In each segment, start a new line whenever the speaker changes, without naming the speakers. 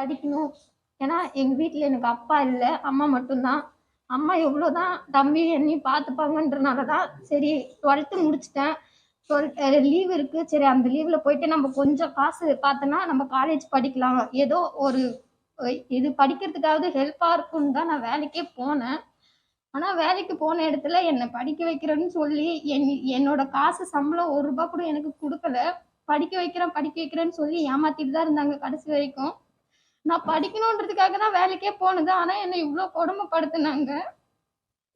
படிக்கணும். ஏன்னா எங்க வீட்டில் எனக்கு அப்பா இல்ல அம்மா மட்டும்தான். அம்மா எவ்வளோதான் தம்பி என்னையும் பார்த்துப்பாங்கன்றனால தான் சரி டுவெல்த்து முடிச்சிட்டேன். டுவெல் லீவ் இருக்கு. சரி அந்த லீவ்ல போயிட்டு நம்ம கொஞ்சம் காசு பார்த்தோன்னா நம்ம காலேஜ் படிக்கலாம். ஏதோ ஒரு இது படிக்கிறதுக்காவது ஹெல்ப்பாக இருக்கும்னு தான் நான் வேலைக்கே போனேன். ஆனால் வேலைக்கு போன இடத்துல என்னை படிக்க வைக்கிறேன்னு சொல்லி என் என்னோட காசு சம்பளம் ஒரு ரூபாய் கூட எனக்கு கொடுக்கல. படிக்க வைக்கிறேன் படிக்க வைக்கிறேன்னு சொல்லி ஏமாத்திட்டு தான் இருந்தாங்க கடைசி வரைக்கும். நான் படிக்கணுன்றதுக்காக தான் வேலைக்கே போனது. ஆனா என்னை இவ்வளோ கொடுமைப்படுத்துனாங்க.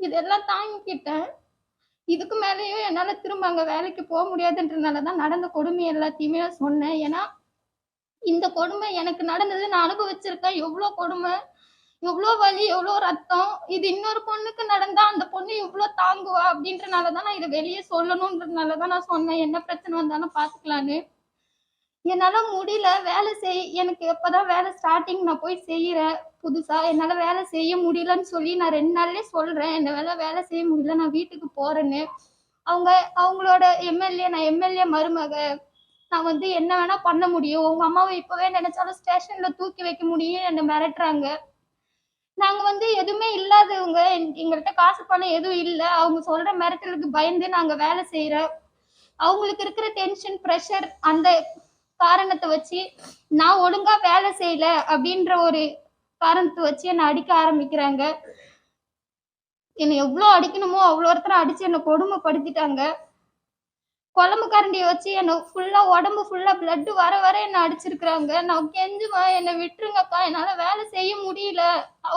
இதெல்லாம் தாங்கிக்கிட்டேன். இதுக்கு மேலேயும் என்னால திரும்ப அங்க வேலைக்கு போக முடியாதுன்றனால தான் நடந்த கொடுமை எல்லாத்தையுமே நான் சொன்னேன். ஏன்னா இந்த கொடுமை எனக்கு நடந்தது. நான் அனுபவிச்சிருக்கேன் எவ்வளோ கொடுமை எவ்வளோ வலி எவ்வளோ ரத்தம் இது இன்னொரு பொண்ணுக்கு நடந்தா அந்த பொண்ணு இவ்வளோ தாங்குவா அப்படின்றனால தான் நான் இதை வெளியே சொல்லணுன்றதுனால தான் நான் சொன்னேன். என்ன பிரச்சனை வந்தாலும் பார்த்துக்கலான்னு என்னால முடியல வேலை செய் எனக்கு எப்பதான் வேலை ஸ்டார்டிங் நான் போய் செய்யறேன் புதுசா என்னால வேலை செய்ய முடியலன்னு சொல்லி நான் ரெண்டு நாள்லயே சொல்றேன். என்னால வேலை செய்ய முடியல நான் வீட்டுக்கு போறேன்னு. அவங்க அவங்களோட எம்எல்ஏ நான் எம்எல்ஏ மருமக நான் வந்து என்ன வேணா பண்ண முடியும். உங்க அம்மாவை இப்பவே நினைச்சாலும் ஸ்டேஷன்ல தூக்கி வைக்க முடியும் என்ன மிரட்டுறாங்க. நாங்க வந்து எதுவுமே இல்லாதவங்க எங்கள்கிட்ட காசு பணம் எதுவும் இல்லை. அவங்க சொல்ற மிரட்டலுக்கு பயந்து நாங்க வேலை செய்யறோம் அவங்களுக்கு இருக்கிற டென்ஷன் ப்ரெஷர் அந்த காரணத்தை வச்சு நான் ஒழுங்கா வேலை செய்யல அப்படின்ற ஒரு காரணத்தை வச்சு என்னை அடிக்க ஆரம்பிக்கிறாங்க. என்னை எவ்வளோ அடிக்கணுமோ அவ்வளோ ஒருத்தரை அடிச்சு என்னை கொடுமைப்படுத்திட்டாங்க. குழம்பு கரண்டியை வச்சு என்னை ஃபுல்லா உடம்பு ஃபுல்லா blood வர வர என்னை அடிச்சிருக்கிறாங்க. நான் கெஞ்சுவேன் என்னை விட்டுருங்கப்பா என்னால வேலை செய்ய முடியல.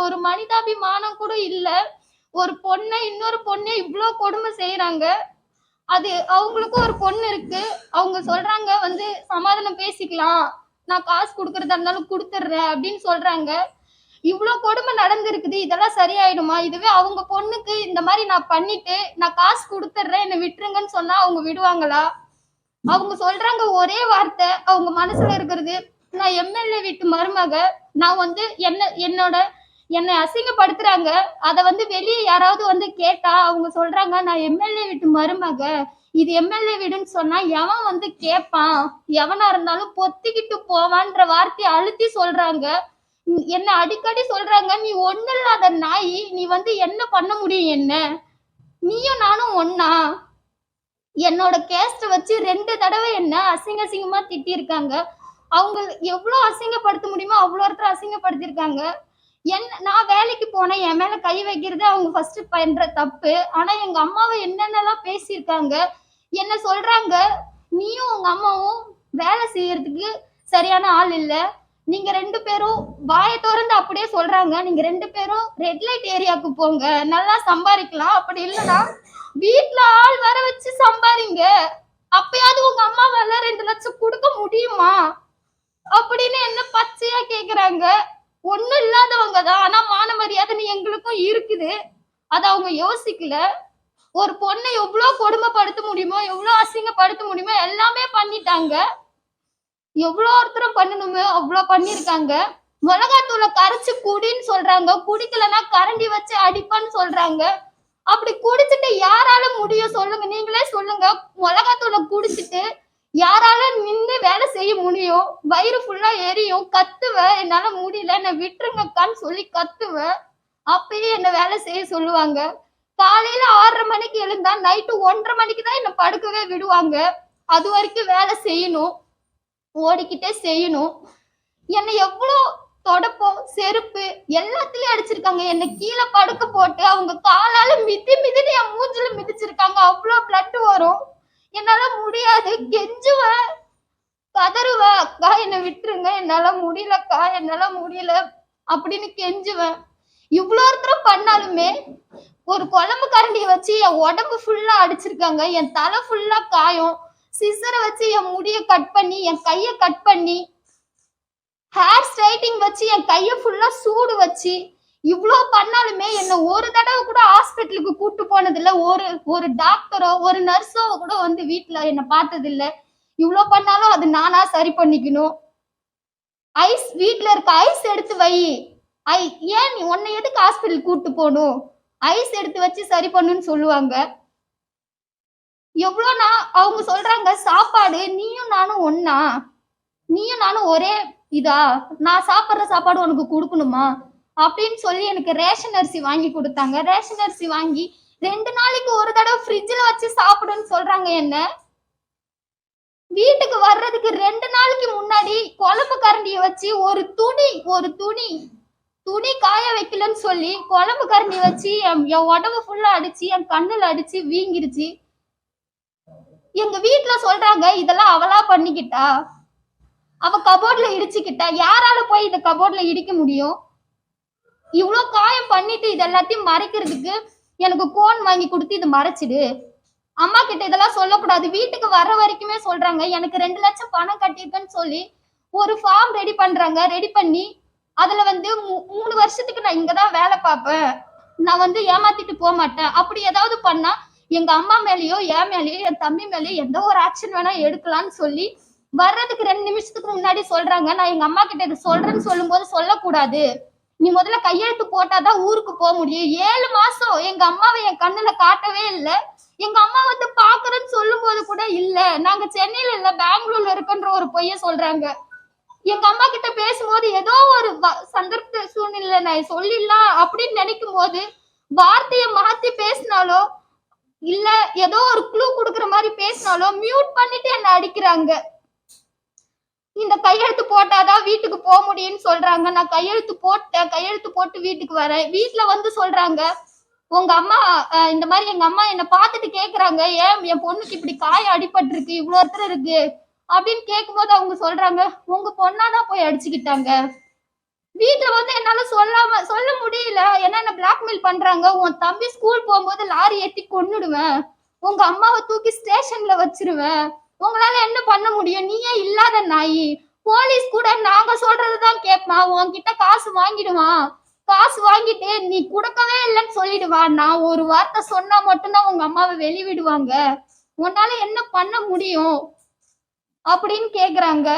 ஒரு மனிதாபிமானம் கூட இல்லை. ஒரு பொண்ணை இன்னொரு பொண்ணை இவ்வளோ கொடுமை செய்யறாங்க அது அவங்களுக்கும் ஒரு பொண்ணு இருக்கு. அவங்க சொல்றாங்க வந்து சமாதானம் பேசிக்கலாம். நான் காசு கொடுக்கறதா இருந்தாலும் கொடுத்துட்றேன் அப்படின்னு சொல்றாங்க. இவ்வளோ கொடுமை நடந்திருக்குது. இதெல்லாம் சரியாயிடுமா? இதுவே அவங்க பொண்ணுக்கு இந்த மாதிரி நான் பண்ணிட்டு நான் காசு கொடுத்துட்றேன் என்னை விட்டுருங்கன்னு சொன்னா அவங்க விடுவாங்களா? அவங்க சொல்றாங்க ஒரே வார்த்தை அவங்க மனசுல இருக்கிறது நான் எம்எல்ஏ வீட்டு மருமக. நான் வந்து என்ன என்னோட என்னை அசிங்கப்படுத்துறாங்க. அதை வந்து வெளியே யாராவது வந்து கேட்டா அவங்க சொல்றாங்க நான் எம்எல்ஏ வீட்டு மருமக. இது எம்எல்ஏ வீடுன்னு சொன்னா எவன் வந்து கேட்பான் எவனா இருந்தாலும் பொத்திக்கிட்டு போவான்ற வார்த்தையை அழுத்தி சொல்றாங்க. என்ன அடிக்கடி சொல்றாங்க நீ ஒண்ணு இல்லாத நாய். நீ வந்து என்ன பண்ண முடியும் என்ன? நீயும் நானும் ஒன்னா என்னோட கேஸ்ட வச்சு ரெண்டு தடவை என்ன அசிங்க அசிங்கமா திட்டியிருக்காங்க. அவங்க எவ்வளவு அசிங்கப்படுத்த முடியுமோ அவ்வளோ ஒருத்தர் அசிங்கப்படுத்திருக்காங்க என்ன நான் வேலைக்கு போனேன் என் மேல கை வைக்கிறது அவங்க ஃபர்ஸ்ட் பண்ற தப்பு. ஆனா எங்க அம்மாவை என்னென்னலாம் பேசியிருக்காங்க என்ன சொல்றாங்க நீயும் உங்க அம்மாவும் வேலை செய்யறதுக்கு சரியான ஆள் இல்ல. நீங்க ரெண்டு பேரும் வாயை திறந்து அப்படியே சொல்றாங்க. நீங்க ரெண்டு பேரும் ரெட் லைட் ஏரியாவுக்கு போங்க. நல்லா சம்பாதிக்கலாம். அப்படி இல்லைன்னா வீட்டுல ஆள் வர வச்சு சம்பாதிங்க. அப்பயாவது உங்க அம்மாவால ரெண்டு லட்சம் கொடுக்க முடியுமா? அப்படின்னு என்ன பச்சையா கேக்குறாங்க. ஒண்ணும் இல்லாதவங்க தான் ஆனா மான மரியாதை எங்களுக்கும் இருக்குது. அத அவங்க யோசிக்கல. ஒரு பொண்ணை எவ்வளவு கொடுமைப்படுத்த முடியுமோ எவ்வளவு அசிங்கப்படுத்த முடியுமோ எல்லாமே பண்ணிட்டாங்க. எவ்வளோ ஒருத்தரும் பண்ணணுமோ அவ்வளோ பண்ணியிருக்காங்க. மிளகாத்தூளை கரைச்சு குடின்னு சொல்றாங்க. குடிக்கலன்னா கரண்டி வச்சு அடிப்பான்னு சொல்றாங்க. அப்படி குடிச்சிட்டு யாரால முடியும் சொல்லுங்க. நீங்களே சொல்லுங்க. மிளகாத்தூளை குடிச்சிட்டு யாரால நின்று வேலை செய்ய முடியும்? வயிறு ஃபுல்லா எரியும். கத்துவேன் என்னால முடியல. என்னை விட்டுருங்கக்கான்னு சொல்லி கத்துவேன் அப்பயே என்ன வேலை செய்ய சொல்லுவாங்க. காலையில ஆறரை மணிக்கு எழுந்தா நைட்டு ஒன்றரை மணிக்கு தான் என்ன படுக்கவே விடுவாங்க. அது வரைக்கும் வேலை செய்யணும். ஓடிக்கிட்டே செய்யணும். என்னை எவ்வளோ தொடப்பம் செருப்பு எல்லாத்துலயும் அடிச்சிருக்காங்க. என்னை கீழே படுக்க போட்டு அவங்க காலால மிதி மிதினு என் மூஞ்சில மிதிச்சிருக்காங்க. அவ்வளோ பிளட் வரும். என்னால முடியாது. கெஞ்சுவேன் கதறுவேன் அக்கா என்னை விட்டுருங்க. என்னால முடியலக்கா. என்னால முடியல. அப்படின்னு கெஞ்சுவேன் இவ்வளோ ஒருத்தரம் பண்ணாலுமே ஒரு குழம்பு கரண்டியை வச்சு என் உடம்பு ஃபுல்லா அடிச்சிருக்காங்க. என் தலை ஃபுல்லா காயம். சிசரை வச்சு என் முடிய கட் பண்ணி என் கைய கட் பண்ணி ஹேர் ஸ்ட்ரைட்டிங் வச்சு என் கைய ஃபுல்லா சூடு வச்சு இவ்வளோ பண்ணாலுமே என்ன ஒரு தடவை கூட ஹாஸ்பிட்டலுக்கு கூட்டு போனதில்ல. ஒரு ஒரு டாக்டரோ ஒரு நர்ஸோ கூட வந்து வீட்டுல என்ன பார்த்ததில்ல. இவ்வளோ பண்ணாலும் அது நானா சரி பண்ணிக்கணும். ஐஸ் வீட்டுல இருக்க ஐஸ் எடுத்து வை. ஐ ஏன் நீ உன்னை எதுக்கு ஹாஸ்பிட்டல் கூட்டு போகணும்? ஐஸ் எடுத்து வச்சு சரி பண்ணுன்னு சொல்லுவாங்க. எவ்வளோ நான் அவங்க சொல்றாங்க சாப்பாடு நீயும் நானும் ஒன்னா நீயும் நானும் ஒரே இதா? நான் சாப்பிட்ற சாப்பாடு உனக்கு கொடுக்கணுமா? அப்படின்னு சொல்லி எனக்கு ரேஷன் அரிசி வாங்கி கொடுத்தாங்க. ரேஷன் அரிசி வாங்கி ரெண்டு நாளைக்கு ஒரு தடவை ஃப்ரிட்ஜில் வச்சு சாப்பிடுன்னு சொல்றாங்க என்ன? வீட்டுக்கு வர்றதுக்கு ரெண்டு நாளைக்கு முன்னாடி குழம்பு கரண்டியை வச்சு ஒரு துணி ஒரு துணி துணி காய வைக்கலன்னு சொல்லி குழம்பு கரண்டி வச்சு என் என் உடம்பு ஃபுல்லா அடிச்சு என் கண்ணுல அடிச்சு வீங்கிருச்சு. எங்க வீட்டுல சொல்றாங்க இதெல்லாம் அவளா பண்ணிக்கிட்டா? அவ கபோர்ட்ல இடிச்சுக்கிட்டா? யாரால போய் இந்த கபோர்ட்ல இடிக்க முடியும்? இவ்வளோ காயம் பண்ணிட்டு இது எல்லாத்தையும் மறைக்கிறதுக்கு எனக்கு கோன் வாங்கி கொடுத்து இது மறைச்சிடு. அம்மா கிட்ட இதெல்லாம் சொல்லக்கூடாது. வீட்டுக்கு வர வரைக்குமே சொல்றாங்க. எனக்கு ரெண்டு லட்சம் பணம் கட்டியிருக்கேன்னு சொல்லி ஒரு ஃபார்ம் ரெடி பண்றாங்க. ரெடி பண்ணி அதுல வந்து மூ- மூணு வருஷத்துக்கு நான் இங்கதான் வேலை பார்ப்பேன். நான் வந்து ஏமாத்திட்டு போக மாட்டேன். அப்படி ஏதாவது பண்ணா எங்க அம்மா மேலேயோ என் மேலேயோ என் தம்பி மேலேயோ எந்த ஒரு ஆக்ஷன் வேணா எடுக்கலாம்னு சொல்லி வர்றதுக்கு ரெண்டு நிமிஷத்துக்கு முன்னாடி சொல்றாங்க. நான் எங்க அம்மா கிட்ட இதை சொல்றேன்னு சொல்லும்போது சொல்லக்கூடாது. நீ முதல்ல கையெழுத்து போட்டாதான் ஊருக்கு போக முடியும். ஏழு மாசம் எங்க அம்மாவை என் கண்ணுல காட்டவே இல்லை. எங்க அம்மா வந்து பாக்குறேன்னு சொல்லும் போது கூட இல்ல. நாங்க சென்னையில இல்ல பெங்களூர்ல இருக்கன்ற ஒரு பொய்ய சொல்றாங்க. எங்க அம்மா கிட்ட பேசும்போது ஏதோ ஒரு வ- சந்தர்ப்ப சூழ்நிலை நான் சொல்லிடலாம் அப்படின்னு நினைக்கும் போது வார்த்தையை மாத்தி பேசினாலோ இல்ல ஏதோ ஒரு குழு குடுக்குற மாதிரி பேசினாலோ மியூட் பண்ணிட்டு என்ன அடிக்கிறாங்க. இந்த கையெழுத்து போட்டாதான் வீட்டுக்கு போக முடியும்னு சொல்றாங்க. நான் கையெழுத்து போட்டேன். கையெழுத்து போட்டு வீட்டுக்கு வரேன். வீட்டுல வந்து சொல்றாங்க உங்க அம்மா இந்த மாதிரி எங்க அம்மா என்ன பார்த்துட்டு கேக்குறாங்க. ஏன் என் பொண்ணுக்கு இப்படி காயம் அடிபட்டிருக்கு? இவ்வளோ ஒருத்தர் இருக்கு. அப்படின்னு கேட்கும்போது அவங்க சொல்றாங்க உங்க பொண்ணாதான் போய் அடிச்சுக்கிட்டாங்க. வீட்டுல வந்து என்னால சொல்லாம சொல்ல முடியல. ஏன்னா என்ன பிளாக்மெயில் பண்றாங்க. உன் தம்பி ஸ்கூல் போகும்போது லாரி ஏத்தி கொன்னுடுவேன். உங்க அம்மாவை தூக்கி ஸ்டேஷன்ல வச்சிருவேன். உங்களால என்ன பண்ண முடியும்? நீயே இல்லாத நாயி. போலீஸ் கூட நாங்க சொல்றதுதான் கேட்பான் உன்கிட்ட காசு வாங்கிடுவான் காசு வாங்கிட்டு நீ கொடுக்கவே இல்லைன்னு சொல்லிடுவான் நான் ஒரு வார்த்தை சொன்னா மட்டும்தான் உங்க அம்மாவை வெளிவிடுவாங்க. உன்னால என்ன பண்ண முடியும்? அப்படின்னு கேக்குறாங்க.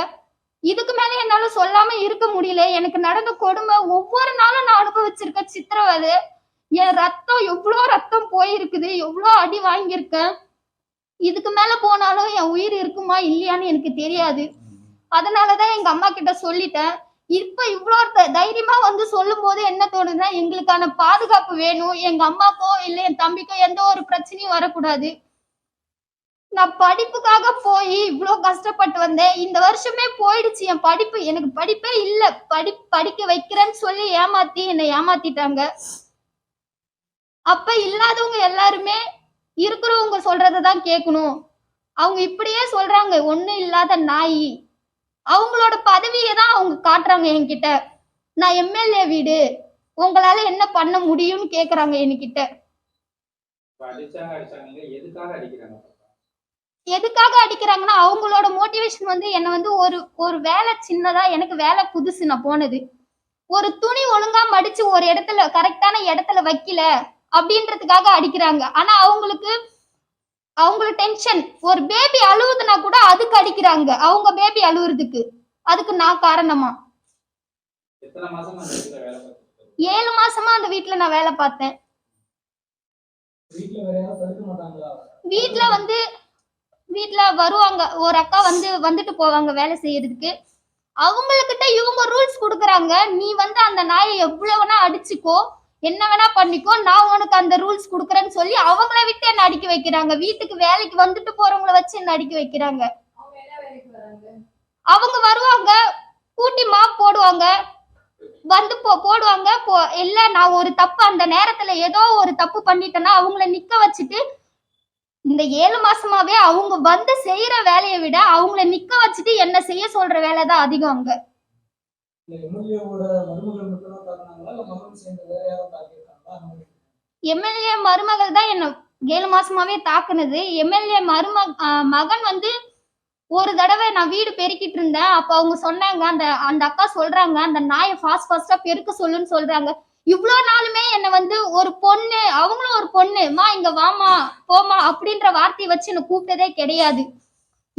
இதுக்கு மேல என்னால சொல்லாம இருக்க முடியல. எனக்கு நடந்த கொடுமை ஒவ்வொரு நாளும் நான் அனுபவிச்சிருக்க சித்திரவதை. என் ரத்தம் எவ்வளோ ரத்தம் போயிருக்குது? எவ்வளோ அடி வாங்கியிருக்கேன்? இதுக்கு மேல போனாலும் என் உயிர் இருக்குமா இல்லையான்னு எனக்கு தெரியாது. அதனாலதான் எங்க அம்மா கிட்ட சொல்லிட்டேன். இப்ப இவ்வளோ த- தைரியமா வந்து சொல்லும் போது என்ன தோணுதுன்னா எங்களுக்கான பாதுகாப்பு வேணும். எங்க அம்மாக்கோ இல்ல என் தம்பிக்கோ எந்த ஒரு பிரச்சனையும் வரக்கூடாது. நான் படிப்புக்காக போய் இவ்வளோ கஷ்டப்பட்டு வந்தேன். இந்த வருஷமே போயிடுச்சு. என் படிப்பு எனக்கு படிப்பே இல்ல. படி படிக்க வைக்கிறேன்னு சொல்லி ஏமாத்தி என்னை ஏமாத்திட்டாங்க. அப்ப இல்லாதவங்க எல்லாருமே இருக்கிறவங்க சொல்றதை தான் கேட்கணும். அவங்க இப்படியே சொல்றாங்க ஒண்ணும் இல்லாத நாய். அவங்களோட பதவியை தான் அவங்க காட்டுறாங்க என்கிட்ட. நான் எம்எல்ஏ வீடு. உங்களால என்ன பண்ண முடியும்னு கேக்குறாங்க என்கிட்ட.
எதுக்காக
அடிக்கிறாங்கன்னா அவங்களோட மோட்டிவேஷன் வந்து என்ன வந்து ஒரு ஒரு வேலை சின்னதா எனக்கு வேலை புதுசு நான் போனது. ஒரு துணி ஒழுங்கா மடிச்சு ஒரு இடத்துல கரெக்டான இடத்துல வைக்கல. அப்படின்றதுக்காக அடிக்கிறாங்க. ஆனா அவங்களுக்கு அவங்களுக்கு டென்ஷன் ஒரு பேபி அழுவுதுன்னா கூட அதுக்கு அடிக்கிறாங்க. அவங்க பேபி அழுவுறதுக்கு. அதுக்கு நான் காரணமா? ஏழு மாசமா அந்த வீட்ல நான் வேலை பார்த்தேன்.
வீட்டுல
வந்து வீட்ல வருவாங்க. ஒரு அக்கா வந்து வந்துட்டு போவாங்க வேலை செய்யறதுக்கு. அவங்கக்கிட்ட இவங்க ரூல்ஸ் கொடுக்குறாங்க. நீ வந்து அந்த நாயை எவ்வளவு வேணா அடிச்சுக்கோ. என்ன வேணா பண்ணிக்கோ நான் உனக்கு அந்த ரூல்ஸ் கொடுக்குறேன்னு சொல்லி அவங்கள விட்டு என்ன அடிக்க வைக்கிறாங்க? வீட்டுக்கு வேலைக்கு வந்துட்டு போறவங்கள வச்சு என்ன அடிக்க வைக்கிறாங்க? அவங்க வருவாங்க கூட்டி மாப் போடுவாங்க வந்து போ போடுவாங்க போ இல்ல நான் ஒரு தப்பு அந்த நேரத்துல ஏதோ ஒரு தப்பு பண்ணிட்டேன்னா அவங்கள நிக்க வச்சுட்டு இந்த ஏழு மாசமாவே அவங்க வந்து செய்யற வேலையை விட அவங்கள நிக்க வச்சுட்டு என்ன செய்ய சொல்ற வேலை தான் அதிகம் அங்க.
எம்எல்ஏவோட மருமகள் மட்டும் தான் தாக்குனாங்களா? இல்ல மகன் சேர்ந்து வேற யாரும் தாக்கியிருக்காங்களா?
எம்எல்ஏ மருமகள் தான் என்ன ஏழு மாசமாவே தாக்குனது. எம்எல்ஏ மரும மகன் வந்து ஒரு தடவை நான் வீடு பெருக்கிட்டு இருந்தேன். அப்ப அவங்க சொன்னாங்க அந்த அந்த அக்கா சொல்றாங்க அந்த நாயை ஃபாஸ்ட் ஃபாஸ்டா பெருக்க சொல்லுன்னு சொல்றாங்க. இவ்வளோ நாளுமே என்ன வந்து ஒரு பொண்ணு அவங்களும் ஒரு பொண்ணு மா இங்க வாமா போமா அப்படின்ற வார்த்தையை வச்சு என்ன கூப்பிட்டதே கிடையாது.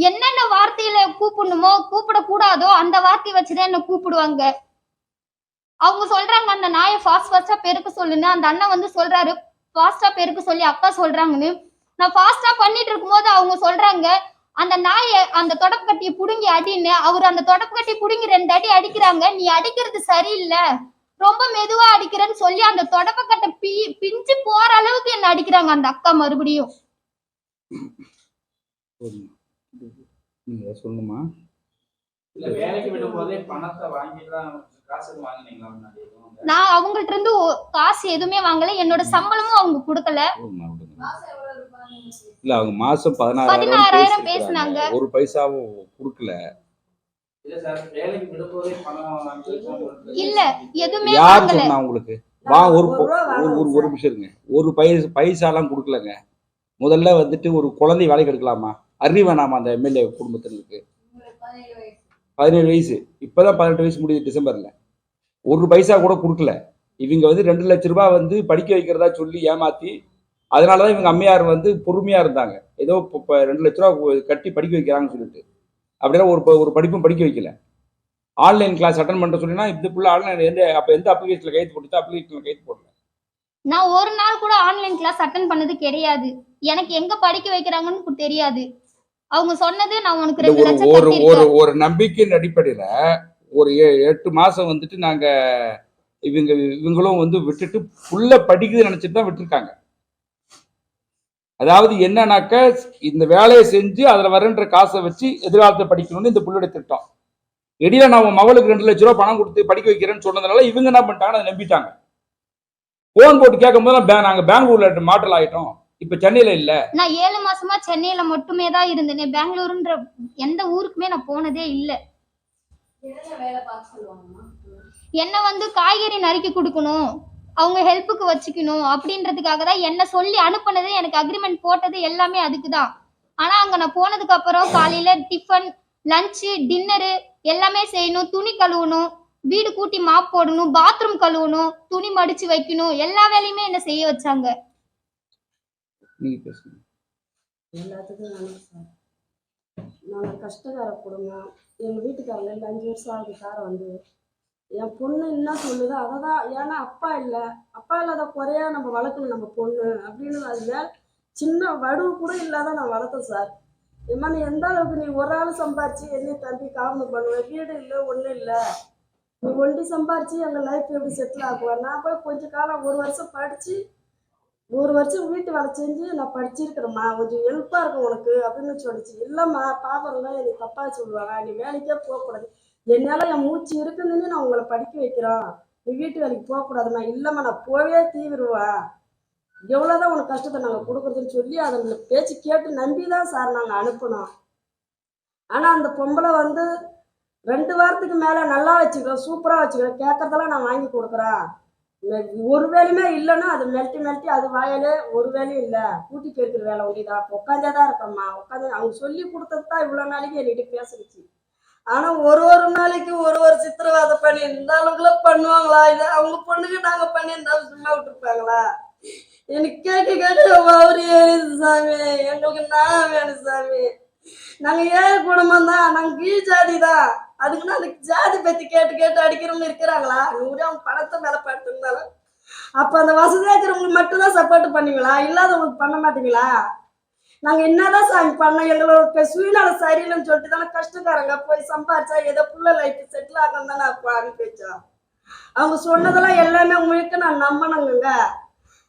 என்னென்ன வார்த்தையில கூப்பிடணுமோ கூப்பிடக்கூடாதோ அந்த வார்த்தையை வச்சுதான் என்ன கூப்பிடுவாங்க. அவங்க சொல்றாங்க அந்த நாயை ஃபாஸ்ட் ஃபாஸ்டா பெருக்க சொல்லுன்னு. அந்த அண்ணன் வந்து சொல்றாரு ஃபாஸ்டா பெருக்க சொல்லி அக்கா சொல்றாங்கன்னு. நான் ஃபாஸ்டா பண்ணிட்டு இருக்கும்போது அவங்க சொல்றாங்க அந்த நாயை அந்த தொடப்பக்கட்டியை புடுங்கி அடின்னு. அவர் அந்த தொடப்பக்கட்டி புடுங்கி ரெண்டு அடி அடிக்கிறாங்க. நீ அடிக்கிறது சரியில்லை. ரொம்ப மெதுவா அடிக்கிறேன்னு சொல்லி அந்த தொடப்பக்கட்டை பி பிஞ்சு போற அளவுக்கு என்ன அடிக்கிறாங்க அந்த அக்கா மறுபடியும்.
நீங்க சொல்லணுமா?
இல்ல வேலைக்கு விடும் போதே பணத்தை வாங்கிட்டு தான் காசு வாங்குனீங்களா முன்னாடி?
நான் அவங்கள்ட்ட இருந்து காசு எதுவுமே வாங்கல. என்னோட சம்பளமும் அவங்க கொடுக்கல.
இல்ல அவங்க மாசம் பதினாறாயிரம்.
பேசுனாங்க.
ஒரு பைசாவும் கொடுக்கல.
இல்ல சார் வேலைக்கு விடும் போதே பணம் வாங்கிட்டு
இல்ல எதுவுமே
யார்
வாங்கல.
சொன்னா உங்களுக்கு? வா ஒரு ஒரு ஒரு நிமிஷம் இருங்க. ஒரு பைசா பைசாலாம் கொடுக்கலங்க. முதல்ல வந்துட்டு ஒரு குழந்தை வேலைக்கு எடுக்கலாமா? அறிவு வேணாமா அந்த எம்எல்ஏ குடும்பத்தினருக்கு பதினேழு வயசு. இப்போதான் பதினெட்டு வயசு முடியுது டிசம்பர்ல. ஒரு பைசா கூட கொடுக்கல. இவங்க வந்து ரெண்டு லட்ச ரூபா வந்து படிக்க வைக்கிறதா சொல்லி ஏமாத்தி அதனாலதான் இவங்க அம்மையார் வந்து பொறுமையா இருந்தாங்க. ஏதோ இப்போ ரெண்டு லட்ச ரூபா கட்டி படிக்க வைக்கிறாங்கன்னு சொல்லிட்டு. அப்படின்னா ஒரு ப- ஒரு படிப்பும் படிக்க வைக்கல. ஆன்லைன் கிளாஸ் அட்டன் பண்ண சொன்னா இந்த புள்ள ஆன்லைன் எந்த அப்போ எந்த அப்ளிகேஷன்ல கைத்து போட்டு அப்ளிகேஷன்ல கைத்து போடல.
நான் ஒரு நாள் கூட ஆன்லைன் கிளாஸ் அட்டன் பண்ணது கிடையாது. எனக்கு எங்க படிக்க வைக்கிறாங்கன்னு தெரியாது. அவங்க சொன்னது நான் உனக்கு ரெண்டு லட்சம்
ஒரு ஒரு ஒரு நம்பிக்கையின் அடிப்படையில ஒரு எட்டு மாசம் வந்துட்டு நாங்க இவங்க இவங்களும் வந்து விட்டுட்டு புள்ள படிக்குதுன்னு நினைச்சிட்டு தான் விட்டுருக்காங்க. அதாவது என்னன்னாக்க இந்த வேலையை செஞ்சு அதுல வரன்ற காசை வச்சு எதிர்காலத்தை படிக்கணும்னு இந்த புள்ளுடைய திட்டம். இடையில நான் உன் மகளுக்கு ரெண்டு லட்ச ரூபா பணம் கொடுத்து படிக்க வைக்கிறேன்னு சொன்னதுனால இவங்க என்ன பண்ணிட்டாங்க? அதை நம்பிட்டாங்க. போன் போட்டு கேட்கும் போது நாங்க பெங்களூர்ல மாற்றல் ஆயிட்டோம் இப்ப சென்னையில இல்ல?
நான் ஏழு மாசமா சென்னையில மட்டுமே தான் இருந்தேனே. பெங்களூருன்ற எந்த ஊருக்குமே நான் போனதே இல்ல. என்ன வந்து காய்கறி நறுக்கி கொடுக்கணும். அவங்க ஹெல்ப்புக்கு வச்சுக்கணும். அப்படின்றதுக்காக தான் என்ன சொல்லி அனுப்புனது எனக்கு அக்ரிமெண்ட் போட்டது எல்லாமே அதுக்கு தான் ஆனா அங்க நான் போனதுக்கு அப்புறம் காலையில டிஃபன் லஞ்சு டின்னரு எல்லாமே செய்யணும். துணி கழுவணும். வீடு கூட்டி மாப் போடணும். பாத்ரூம் கழுவணும். துணி மடிச்சு வைக்கணும். எல்லா வேலையுமே என்ன செய்ய வச்சாங்க.
நீங்க பேசுங்க.
எல்லாத்துக்கும் நன்றி சார். நாங்கள் கஷ்டக்கார குடும்பம். எங்கள் வீட்டுக்காரங்க இல்லை அஞ்சு வருஷம் ஆகுது கார வந்து. என் பொண்ணு என்ன சொல்லுதோ அதை தான் ஏன்னா அப்பா இல்லை. அப்பா இல்லாத குறையா நம்ம வளர்க்கணும் நம்ம பொண்ணு அப்படின்னு அது சின்ன வடுவு கூட இல்லாத நான் வளர்த்தேன் சார். ஏம்மா நீ எந்த அளவுக்கு நீ ஒரு ஆள் சம்பாரிச்சு என்னை தம்பி காரணம் பண்ணுவேன் வீடு இல்லை ஒன்றும் இல்லை. நீ ஒண்டி சம்பாரிச்சு எங்கள் லைஃப் எப்படி செட்டில் ஆகுவேன் நான் போய் கொஞ்ச காலம் ஒரு வருஷம் படித்து ஒரு வருஷம் வீட்டு வேலை செஞ்சு நான் படிச்சிருக்கிறேம்மா. கொஞ்சம் ஹெல்ப்பாக இருக்கும் உனக்கு அப்படின்னு சொல்லிச்சு. இல்லைம்மா பாப்பறவங்க எனக்கு தப்பாக சொல்லுவாங்க. நீ வேலைக்கே போகக்கூடாது. என்னால் என் மூச்சு இருக்குதுன்னு நான் உங்களை படிக்க வைக்கிறோம் நீ வீட்டு வேலைக்கு போகக்கூடாதும்மா. இல்லைம்மா நான் போவே தீவிருவேன். எவ்வளோதான் உனக்கு கஷ்டத்தை நாங்கள் கொடுக்குறதுன்னு சொல்லி அதை பேச்சு கேட்டு நம்பி தான் சார் நாங்கள் அனுப்பினோம். ஆனால் அந்த பொம்பளை வந்து ரெண்டு வாரத்துக்கு மேலே நல்லா வச்சுக்கிறோம் சூப்பராக வச்சுக்கிறோம் கேட்கறதெல்லாம் நான் வாங்கி கொடுக்குறேன். ஒரு வேலையுமே இல்லைன்னா அது மெல்ட்டி மெல்ட்டி அது வாயிலே ஒரு வேலையும் இல்லை. கூட்டி பெருக்கிற வேலை ஒண்டிதான் உட்காந்தே தான் இருக்கம்மா. உட்காந்து அவங்க சொல்லி கொடுத்தது தான் இவ்வளோ நாளைக்கு என்கிட்ட பேசுனுச்சு ஆனால் ஒரு ஒரு நாளைக்கு ஒரு ஒரு சித்திரவாதை பண்ணி இருந்தாலும் பண்ணுவாங்களா? இல்லை அவங்க பொண்ணுக்கு நாங்கள் பண்ணியிருந்தாலும் சும்மா விட்டுருப்பாங்களா? எனக்கு கேட்க கேட்டு அவரு ஏறிது சாமி? எங்களுக்கு நான் வேணும் சாமி. நாங்கள் ஏழை குடும்பம் தான் நாங்கள் கீழ் ஜாதி தான் அதுக்குன்னா அந்த ஜாதி பத்தி கேட்டு கேட்டு அடிக்கிறவங்க இருக்கிறாங்களா? அவங்க அவங்க பணத்தை மேல படுத்திருந்தாலும். அப்ப அந்த வசதியா இருக்கிறவங்களுக்கு மட்டும்தான் சப்போர்ட் பண்ணுவீங்களா? இல்லாதவங்களுக்கு பண்ண மாட்டீங்களா? நாங்க என்னதான் சாமி பண்ணோம் எங்களோட சுயநல சரியில்லைன்னு சொல்லிட்டு தானே கஷ்டக்காரங்க போய் சம்பாரிச்சா ஏதோ புள்ள லைஃப் செட்டில் ஆகணும் தானே அப்போ அனுப்பி வச்சோம் அவங்க சொன்னதெல்லாம் எல்லாமே முழுக்க நான் நம்பணுங்க.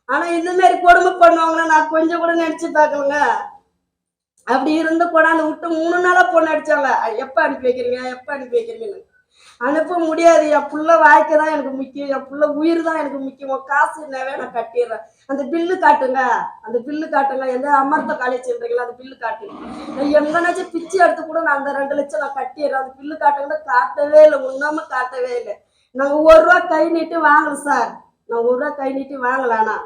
ஆனா இந்த மாதிரி கொடுமை பண்ணுவாங்கன்னா நான் கொஞ்சம் கூட நினைச்சு பார்க்கலங்க அப்படி இருந்து கொண்டாந்து விட்டு மூணு நாளா பொண்ணு அடிச்சாங்க. எப்போ எப்ப அனுப்பி வைக்கிறீங்க? எப்ப அனுப்பி வைக்கிறீங்கன்னு. அனுப்ப முடியாது. என் புள்ள வாழ்க்கை தான் எனக்கு முக்கியம். என் புள்ள உயிர் தான் எனக்கு முக்கியம். காசு என்னவே நான் கட்டிடுறேன். அந்த பில்லு காட்டுங்க. அந்த பில்லு காட்டுங்க. எந்த அமர்த்த காலேஜ் சொல்றீங்களா அந்த பில்லு காட்டுங்க நான் எங்கனாச்சும் பிச்சை எடுத்து கூட நான் அந்த ரெண்டு லட்சம் நான் கட்டிடுறேன். அந்த பில்லு காட்டுங்கன்னா காட்டவே இல்லை. உண்ணாம காட்டவே இல்லை. நாங்க ஒரு ரூபா கை நீட்டி வாங்கல சார். நான் ஒரு ரூபா கை நீட்டி வாங்கலாம் ஆனா.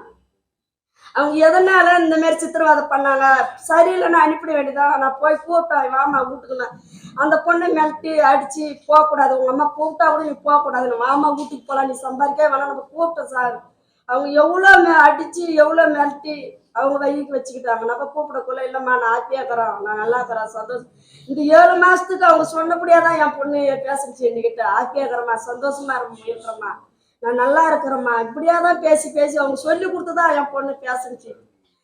அவங்க எதனால இந்த மாதிரி சித்திரவதை பண்ணாங்க? சரியில்லைன்னு அனுப்பிட வேண்டியதான் நான் போய் கூப்பிட்டேன். வாமா வீட்டுக்குன்னு அந்த பொண்ணை மிரட்டி அடிச்சு போகக்கூடாது. உங்க அம்மா கூப்பிட்டா கூட நீ போகக்கூடாது. வாமா வீட்டுக்கு போகலாம் நீ சம்பாதிக்க வேணாம். நம்ம கூப்பிட்டோம் சார். அவங்க எவ்வளோ மே அடிச்சு எவ்வளோ மிரட்டி அவங்க வயிக்கு வச்சுக்கிட்டாங்க. நம்ம கூப்பிடக்குள்ள இல்லைம்மா நான் ஹாப்பியாக இருக்கிறோம் நான் நல்லா இருக்கிறேன். சந்தோஷம் இந்த ஏழு மாசத்துக்கு அவங்க சொன்னபடியாக தான் என் பொண்ணு பேசிச்சு என்கிட்ட ஹாப்பியாக இருக்கிறம்மா. சந்தோஷமா இருக்க இருக்கிறம்மா நான் நல்லா இருக்கிறேம்மா. இப்படியா தான் பேசி பேசி அவங்க சொல்லி கொடுத்துதான் என் பொண்ணு பேசுனுச்சு.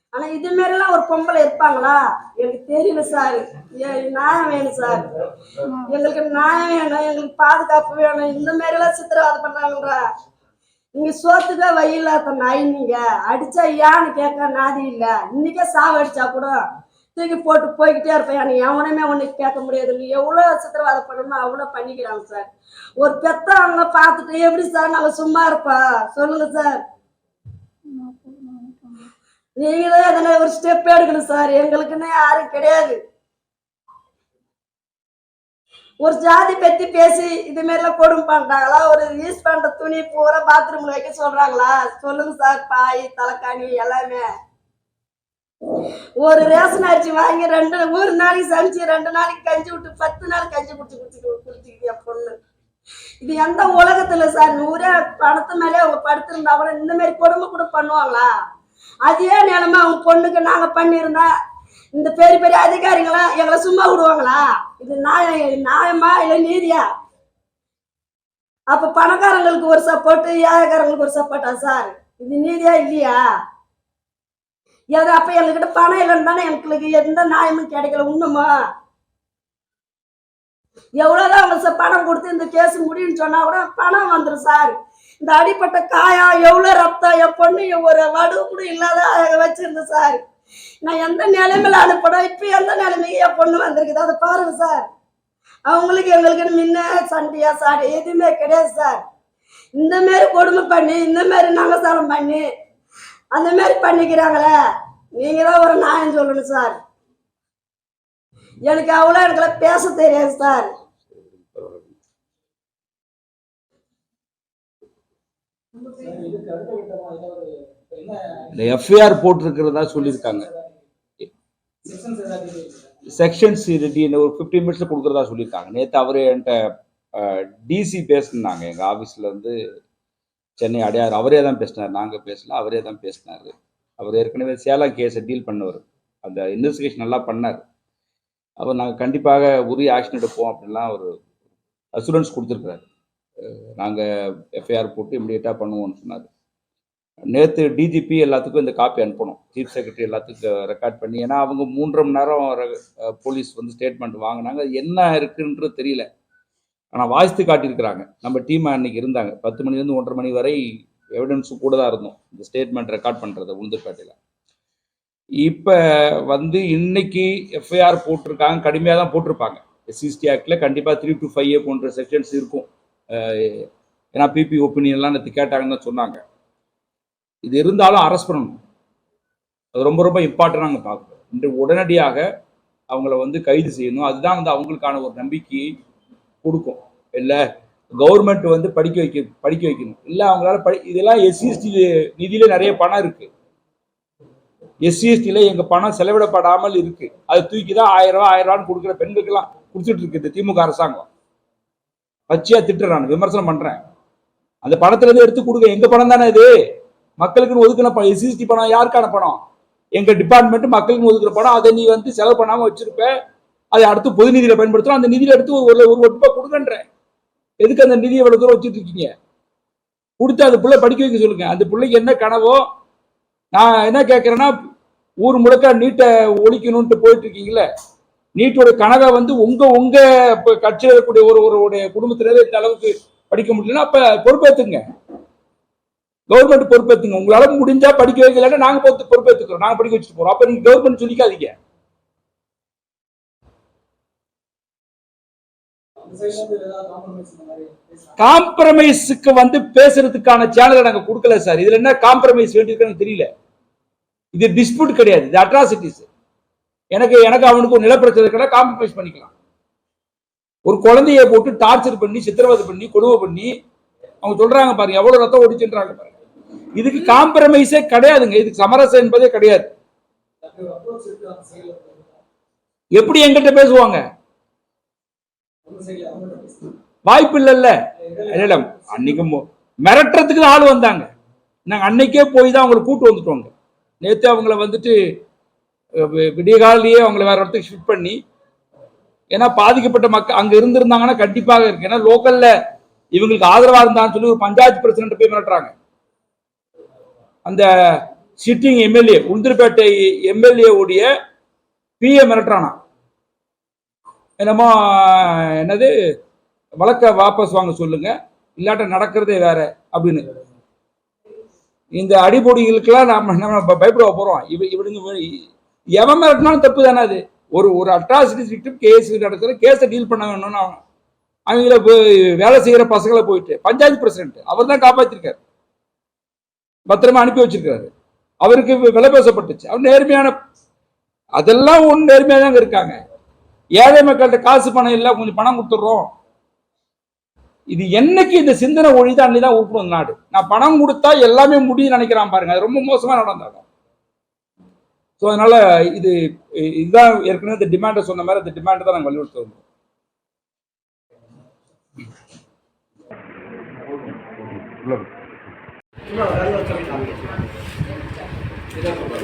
ஆனா இது மாரிலாம் ஒரு பொம்பளை இருப்பாங்களா? எனக்கு தெரியல சார். ஏ- நியாயம் வேணும் சார். எங்களுக்கு நியாயம் வேணும். எங்களுக்கு பாதுகாப்பு வேணும். இந்த மாரிலாம் சித்திரவாதம் பண்ணாங்கன்றா. நீங்கள் நீங்க சோத்துக்கே வழி நாய் நீங்க. அடிச்சா ஏன்னு கேட்க நாதி இல்லை. இன்னைக்கே சாவடிச்சா கூட தூக்கி போட்டு போய்கிட்டே இருப்பேன். எனக்கு எவனையுமே ஒண்ணு கேட்க முடியாது. இல்லை எவ்வளோ சித்திரவதை பண்ணணுமோ அவ்வளோ பண்ணிக்கிறாங்க சார். ஒரு பெத்தவங்க பார்த்துட்டு எப்படி சார் நாங்கள் சும்மா இருப்பா? சொல்லுங்க சார். நீங்களே தான் ஒரு ஸ்டெப் எடுக்கணும் சார். எங்களுக்குன்னு யாரும் கிடையாது. ஒரு ஜாதி பத்தி பேசி இது மாதிரிலாம் கொடுமை பண்றாங்களா? ஒரு யூஸ் பண்ற துணி பூரா பாத்ரூம்ல வைக்க சொல்றாங்களா? சொல்லுங்க சார். பாய் தலைக்காணி எல்லாமே. ஒரு ரேஷன் அரிசி வாங்கி ரெண்டு ஒரு நாளைக்கு சமைச்சு ரெண்டு நாளைக்கு கஞ்சி விட்டு பத்து நாள் கஞ்சி குடிச்சு குடிச்சு குடிச்சுக்கிது என் பொண்ணு. இது எந்த உலகத்துல சார்? நூறே பணத்து மேலே அவங்க படுத்திருந்தா கூட இந்த மாதிரி கொடுமை கூட பண்ணுவாங்களா? அதே நிலைமை அவங்க பொண்ணுக்கு நாங்க பண்ணியிருந்தா இந்த பெரிய பெரிய அதிகாரிகளா எங்களை சும்மா விடுவாங்களா? இது நியாயம் நியாயமா இல்லை நீதியா? அப்ப பணக்காரங்களுக்கு ஒரு சப்போர்ட் ஏழைக்காரங்களுக்கு ஒரு சப்போர்ட்டா சார்? இது நீதியா இல்லையா? ஏதோ அப்ப எங்ககிட்ட பணம் இல்லைன்னு தானே எங்களுக்கு எந்த நியாயமும் கிடைக்கல உண்ணுமா எவ்வளவுதான் அவங்க பணம் கொடுத்து இந்த கேஸ் முடியும்னு சொன்னா கூட பணம் வந்துடும் சார் இந்த அடிப்பட்ட காயம் எவ்வளவு ரத்தம் என் பொண்ணு ஒரு வடு கூட இல்லாத வச்சிருந்தேன் சார் நான் எந்த நிலைமையில அனுப்பணும் இப்ப எந்த நிலைமைக்கு என் பொண்ணு வந்திருக்குது? அதை பாருங்க சார் அவங்களுக்கு எங்களுக்கு முன்ன சண்டையா சாடி எதுவுமே கிடையாது சார் இந்த மாரி கொடுமை பண்ணி இந்த மாதிரி நகசாரம் பண்ணி அந்த மாதிரி பண்ணிக்கிறாங்களே. நீங்க தான் ஒரு நியாயம் சொல்லணும் சார். எனக்கு அவ்வளோ எனக்குலாம் பேச தெரியாது சார்.
இந்த எஃப்ஐஆர் போட்டிருக்கிறதா சொல்லியிருக்காங்க.
செக்ஷன் ஏதாவது இருக்கா?
ஒரு ஃபிஃப்டீன் மினிட்ஸில் கொடுக்குறதா சொல்லியிருக்காங்க. நேற்று அவர் என்கிட்ட டிசி பேசினாங்க. எங்கள் ஆஃபீஸில் இருந்து சென்னை அடையார் அவரே தான் பேசினார். நாங்கள் பேசல அவரே தான் பேசினார். அவர் ஏற்கனவே சேலம் கேஸை டீல் பண்ணவர். அந்த இன்வெஸ்டிகேஷன் நல்லா பண்ணார். அவர் நாங்கள் கண்டிப்பாக உரிய ஆக்ஷன் எடுப்போம் அப்படின்லாம் ஒரு அசூரன்ஸ் கொடுத்துருக்குறாரு. நாங்கள் எஃப்ஐஆர் போட்டு இம்மிடியட்டாக பண்ணுவோம்னு சொன்னார். நேற்று டிஜிபி எல்லாத்துக்கும் இந்த காப்பி அனுப்பணும். சீஃப் செக்ரட்டரி எல்லாத்துக்கும் ரெக்கார்ட் பண்ணி. ஏன்னா அவங்க மூன்றரை மணி நேரம் போலீஸ் வந்து ஸ்டேட்மெண்ட் வாங்கினாங்க. என்ன இருக்குன்றது தெரியல. ஆனால் வாசித்து காட்டியிருக்கிறாங்க. நம்ம டீம் அன்னைக்கு இருந்தாங்க. பத்து மணிலேருந்து ஒன்றரை மணி வரை எவிடன்ஸும் கூட தான் இருந்தோம். இந்த ஸ்டேட்மெண்ட் ரெக்கார்ட் பண்ணுறது உளுந்தூர்பேட்டையில். இப்போ வந்து இன்னைக்கு எஃப்ஐஆர் போட்டிருக்காங்க. கடுமையாக தான் போட்டிருப்பாங்க. எஸ்சிஸ்டி ஆக்டில் கண்டிப்பாக த்ரீ டு ஃபைவ் ஏ போன்ற செக்ஷன்ஸ் இருக்கும். ஏன்னா பிபி ஒப்பீனியன்லாம் நேற்று கேட்டாங்கன்னு தான் சொன்னாங்க. இது இருந்தாலும் அரெஸ்ட் பண்ணணும். அது ரொம்ப ரொம்ப இம்பார்ட்டன்ட் நாங்கள் பார்க்குறோம் இன்று உடனடியாக அவங்கள வந்து கைது செய்யணும். அதுதான் வந்து அவங்களுக்கான ஒரு நம்பிக்கையை கொடுக்கும். இல்லை கவர்மெண்ட் வந்து படிக்க வைக்க படிக்க வைக்கணும். இல்லை அவங்களால படி இதெல்லாம் எஸ்சிஎஸ்டி நிதியில நிறைய பணம் இருக்கு. எஸ்சிஎஸ்டியில் எங்கள் பணம் செலவிடப்படாமல் இருக்கு. அது தூக்கி தான் ஆயிரம் ரூபா ஆயிரம் ரூபான்னு கொடுக்குற பெண்களுக்கெல்லாம் கொடுத்துட்டு இருக்கு இந்த திமுக அரசாங்கம். பச்சையா திட்டுறேன் நான் விமர்சனம் பண்றேன். அந்த பணத்துல இருந்து எடுத்து கொடுக்க எங்க பணம் தானே இது? மக்களுக்குன்னு ஒதுக்கின பணம் எஸ்சிஎஸ்டி பணம் யாருக்கான பணம்? எங்க டிபார்ட்மெண்ட் மக்களுக்கு ஒதுக்குற பணம் அதை நீ வந்து செலவு பண்ணாம வச்சிருப்ப. அதை அடுத்து பொது நிதியில பயன்படுத்துறோம். அந்த நிதியில எடுத்து ஒரு ஒரு ஒரு ரூபாய் கொடுங்கன்றேன் எதுக்கு அந்த நிதியை இவ்வளவு தூரம் வச்சுட்டு இருக்கீங்க? கொடுத்து அந்த பிள்ளை படிக்க வைக்க சொல்லுங்க. அந்த பிள்ளைக்கு என்ன கனவோ நான் என்ன கேட்கறேன்னா ஊர் முழுக்க நீட்டை ஒழிக்கணும்ட்டு போயிட்டு இருக்கீங்களே நீட்டோட கனவை வந்து உங்க உங்க கட்சியில் இருக்கக்கூடிய ஒரு ஒருடைய குடும்பத்தினரே இந்த அளவுக்கு படிக்க முடியலன்னா அப்ப பொறுப்பேத்துங்க. கவர்மெண்ட் பொறுப்பேத்துங்க. உங்களால முடிஞ்சா படிக்க வைக்கலன்னா நாங்க பொறுத்து பொறுப்பேற்றுக்கிறோம் நாங்க படிக்க வச்சுட்டு போறோம். அப்ப நீங்க கவர்மெண்ட் சொல்லிக்காதீங்க
அந்த சைடுல இருந்து ஏதாவது காம்ப்ரமைஸ் இந்த மாதிரி பேசுறாங்க
காம்ப்ரமைஸுக்கு வந்து பேசுறதுக்கான சேனலை நாங்க கொடுக்கல சார். இதுல என்ன காம்ப்ரமைஸ் வேண்டியிருக்குன்னு தெரியல. இது டிஸ்பியூட் கிடையாது. இது அட்ராசிட்டிஸ் எனக்கு எனக்கு அவனுக்கு ஒரு நிலப்பிரச்சனை இருக்கா காம்ப்ரமைஸ் பண்ணிக்கலாம். ஒரு குழந்தைய போட்டு டார்ச்சர் பண்ணி சித்திரவதை பண்ணி கொடுமை பண்ணி அவங்க சொல்றாங்க பாருங்க எவ்வளவு ரத்தம் ஓடிச்சுன்றாங்க பாருங்க இதுக்கு காம்ப்ரமைஸே கிடையாதுங்க. இதுக்கு சமரசம் என்பதே கிடையாது. எப்படி எங்கிட்ட பேசுவாங்க
அந்த சைடுல அவங்க பேசுறாங்க
வாய்ப்பு இல்லைல்ல. இல்ல அன்னைக்கு மிரட்டுறதுக்கு ஆள் வந்தாங்க. நாங்க அன்னைக்கே போய் தான் அவங்களை கூட்டு வந்துட்டோங்க. நேத்து அவங்கள வந்துட்டு விடிய காலையே அவங்கள வேற இடத்துக்கு ஷிஃப்ட் பண்ணி ஏன்னா பாதிக்கப்பட்ட மக்கள் அங்க இருந்திருந்தாங்கன்னா கண்டிப்பாக இருக்கு. ஏன்னா லோக்கல்ல இவங்களுக்கு ஆதரவா இருந்தான்னு சொல்லி ஒரு பஞ்சாயத்து பிரசிடண்ட் போய் மிரட்டுறாங்க. அந்த சிட்டிங் எம்எல்ஏ உளுந்தூர்பேட்டை எம்எல்ஏ உடைய பிஏ மிரட்டுறானா என்னமோ என்னது? வழக்க வாபஸ் வாங்க சொல்லுங்க. இல்லாட்ட நடக்கிறதே வேற அப்படின்னு. இந்த அடிபொடிகளுக்கெல்லாம் நம்ம நம்ம பயப்பட போகிறோம் இவ இவனுங்க எவன் மிரட்டினாலும் தப்பு தானே அது. ஒரு ஒரு அட்ராசிட்டி விக்டிம் கேஸ் நடக்கிற கேஸை டீல் பண்ண வேணும்னு அவங்கள வேலை செய்கிற பசங்களை போயிட்டு பஞ்சாயத்து பிரசிடென்ட் அவர் தான் காப்பாற்றிருக்காரு பத்திரமா அனுப்பி வச்சிருக்காரு. அவருக்கு விலை பேசப்பட்டுச்சு. அவர் நேர்மையான அதெல்லாம் ஒன்று நேர்மையாக தாங்க இருக்காங்க. ஏழை மக்கள்கிட்ட காசு பணம் இல்லை கொஞ்சம் பணம் கொடுத்துட்றோம். இது என்னைக்கு இந்த சிந்தனை ஒழிதான் அன்னைக்கு தான் உருப்படும் நாடு. நான் பணம் கொடுத்தா எல்லாமே முடியும்னு நினைக்கிறான் பாருங்க. அது ரொம்ப மோசமா நடந்தாங்க ஸோ அதனால இது இதுதான் ஏற்கனவே இந்த டிமாண்டை சொன்ன மாதிரி அந்த டிமாண்டை தான் நாங்கள் வலியுறுத்த வந்தோம்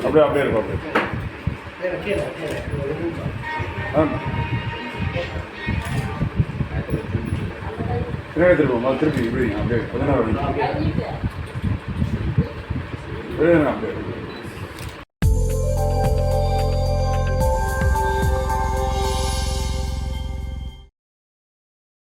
அப்படியே அப்படியே. இருக்கும் திருப்போம் திருப்பி இப்படி அப்படியே அப்படியே. அப்படியே.